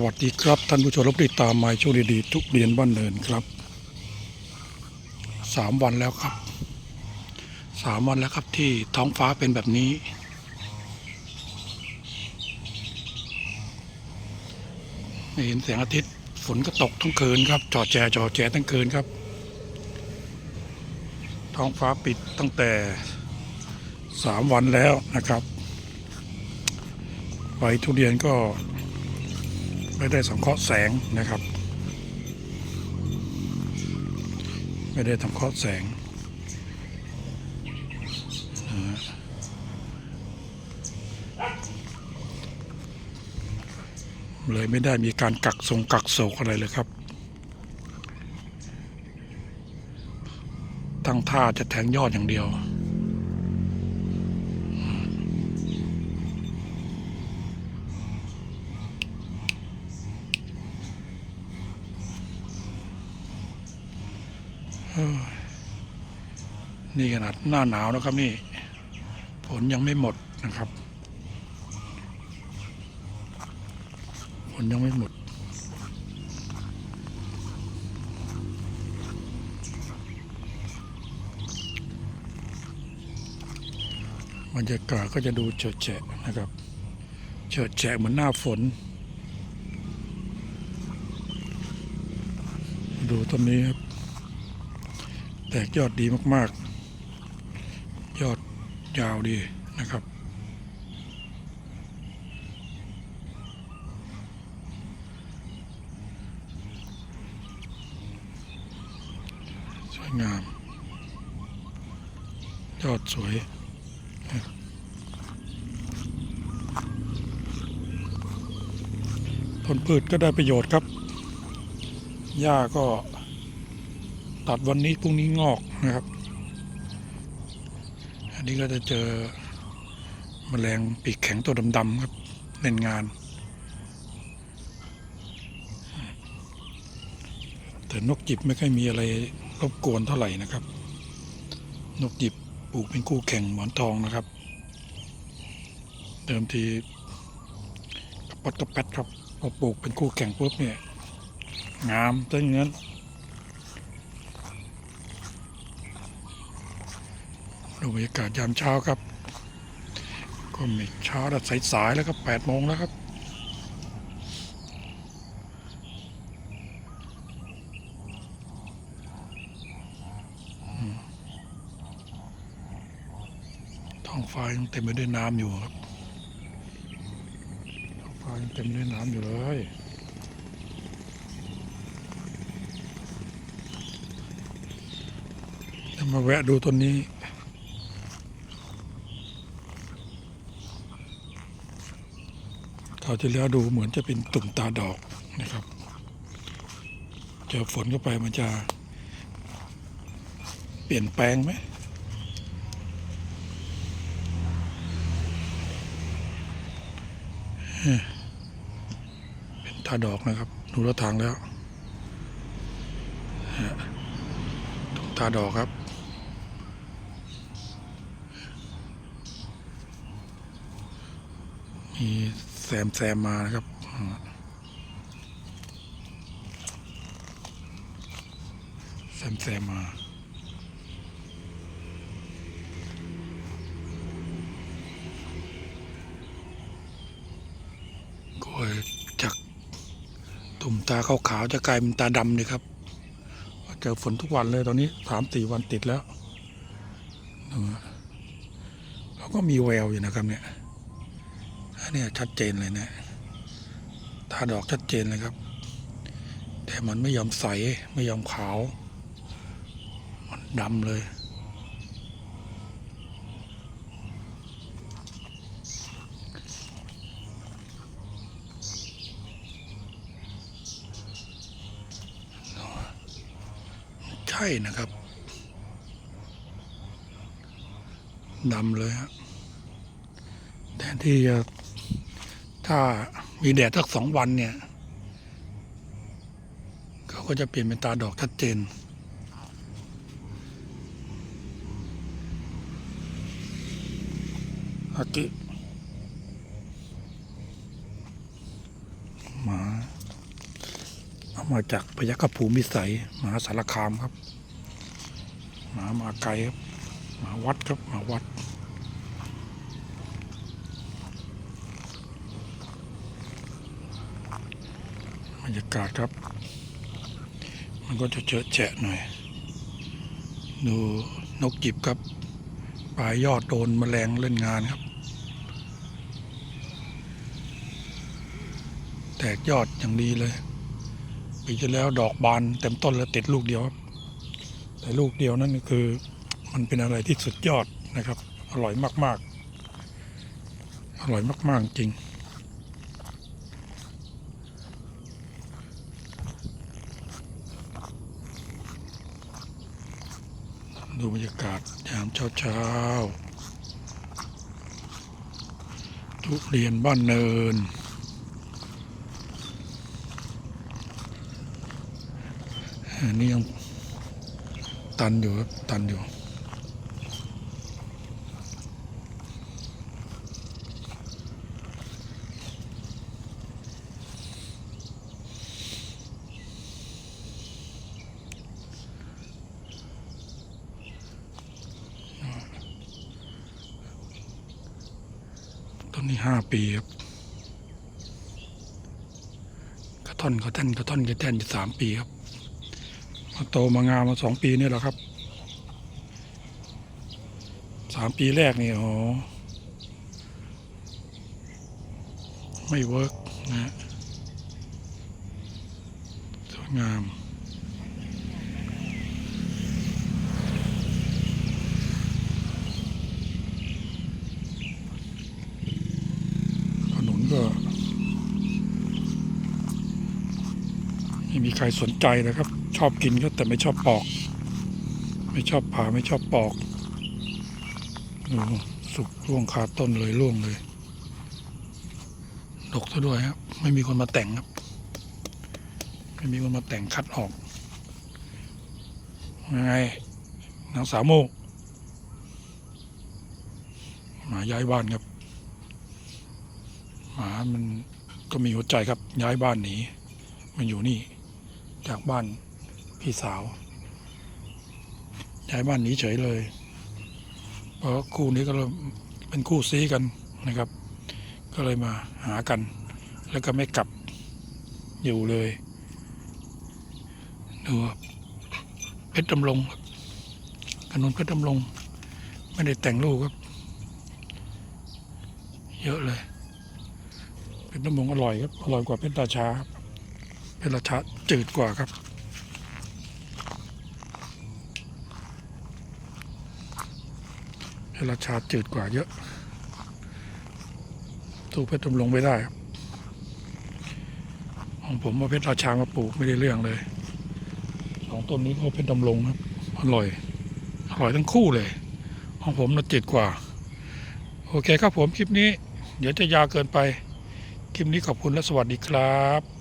สวัสดีครับ ท่านผู้ชมรับติดตามมาช่วงดีๆทุกเรียนบ้านเนินครับสามวันแล้วครับสามวันแล้วครับที่ท้องฟ้าเป็นแบบนี้ เห็นแสงอาทิตย์ฝนก็ตกทั้งคืนครับจอแจจอแจทั้งคืนครับ ท้องฟ้าปิดตั้งแต่สามวันแล้วนะครับใบทุเรียนก็ ไม่ได้สังเคราะห์แสงนะครับ ไม่ได้สังเคราะห์แสงเลยไม่ได้มีการกักทรงกักโศกอะไรเลยครับ ตั้งท่าจะแทงยอดอย่างเดียว นี่ขนาดหน้าหนาวนะครับนี่ ผลยังไม่หมดนะครับ ผลยังไม่หมดบรรยากาศก็จะดูเฉดแฉะนะครับ เฉดแฉะเหมือนหน้าฝน ดูต้นนี้ครับ แตกยอดดีมากๆ ยอดยาวดีนะครับ สวยงาม ยอดสวยผลพืชก็ได้ประโยชน์ครับ หญ้าก็ ตัดวันนี้พรุ่งนี้งอกนะครับ อันนี้ก็จะเจอแมลงปีกแข็งตัวดำๆครับเล่นงาน แต่นกจิบไม่ค่อยมีอะไรรบกวนเท่าไหร่นะครับ นกจิบปลูกเป็นคู่แข่งหมอนทองนะครับ เดิมทีกระปัดกระแปดครับพอปลูกเป็นคู่แข่งปุ๊บเนี่ยงามซะอย่างนั้น ดูบรรยากาศยามเช้าครับ ก็ม่เช้าแต่สายๆแล้วก็แปดโมงแล้วครับท้องฟ้ายังเต็มไปด้วยน้ำอยู่ครับท้องฟ้ายังเต็มไปด้วยน้ำอยู่เลยจะมาแวะดูต้นนี้ เขาวที่แล้วดูเหมือนจะเป็นตุ่มตาดอกนะครับ เจอฝนเข้าไปมันจะเปลี่ยนแปลงไหมเป็นตาดอกนะครับ ดูแล้วทางแล้วตุ่มตาดอกครับมี แซมแซมมานะครับแซมแซมมาก็จากตุ่มตาขาวๆจะกลายเป็นตาดำเลยครับเจอฝนทุกวันเลยตอนนี้สามสี่วันติดแล้วเขาก็มีแววอยู่นะครับเนี่ย เนี้ยชัดเจนเลยนะตาดอกชัดเจนเลยครับ แต่มันไม่ยอมใสไม่ยอมขาว มันดำเลย ใช่นะครับดำเลยฮะแทนที่จะ ถ้ามีแดดสักสองวันเนี่ยเขาก็จะเปลี่ยนเป็นตาดอกชัดเจน อากิหมาเอามาจากพยัคฆภูมิสัยมหาสารคามครับ หมามาไกลครับ หมาวัดครับ หมาวัด รรยากาศครับ มันก็จะเจอะแจะหน่อย ดูนกจิบครับปลายยอดโดนแมลงเล่นงานครับ แตกยอดอย่างดีเลยปีที่แล้วดอกบานเต็มต้นแล้วติดลูกเดียวครับ แต่ลูกเดียวนั่นคือ มันเป็นอะไรที่สุดยอดนะครับ อร่อยมาก ๆ อร่อยมาก ๆ จริง ดูบรรยากาศยามเช้าๆทุเรียนบ้านเนินอันนี้ยังตันอยู่ครับ ตันอยู่ นนี้ห้าปีครับกระท่อนกระแท่นกระท่อนกระแท่นอยู่สามปีครับ มาโตมางามมาสองปีนี่แหละครับสามปีแรกนี่อ๋อไม่เวิร์กนะสวยงาม ขนุนก็ ไม่มีใครสนใจนะครับ ชอบกินก็แต่ไม่ชอบปอก ไม่ชอบผ่าไม่ชอบปอกดูสุกร่วงคาต้นเลยร่วงเลย ดกซะด้วยครับ ไม่มีคนมาแต่งครับ ไม่มีคนมาแต่งคัดออกยังไงนางสาวโมหมาย้ายบ้านครับหมามันก็มีหัวใจครับย้ายบ้านหนีมันอยู่นี่ จากบ้านพี่สาวย้ายบ้านหนีเฉยเลย เพราะคู่นี้ก็เป็นคู่ซีกันนะครับ ก็เลยมาหากัน แล้วก็ไม่กลับอยู่เลยดูเพชรดำรงครับขนนเพชรดำรงไม่ได้แต่งลูกครับ เยอะเลย เพชรน้ำมงอร่อยครับ อร่อยกว่าเพชรราชาครับ เพชรราชาจืดกว่าครับเพชรราชาจืดกว่าเยอะสู้เพชรน้ำมงไม่ได้ครับของผมเอาเพชรราชามาปลูกไม่ได้เรื่องเลยสองต้นนี้ก็เพชรดำรงครับอร่อยอร่อยทั้งคู่เลย ของผมน่ะจืดกว่า โอเคครับผมคลิปนี้ เดี๋ยวจะยาวเกินไป คลิปนี้ขอบคุณและสวัสดีครับ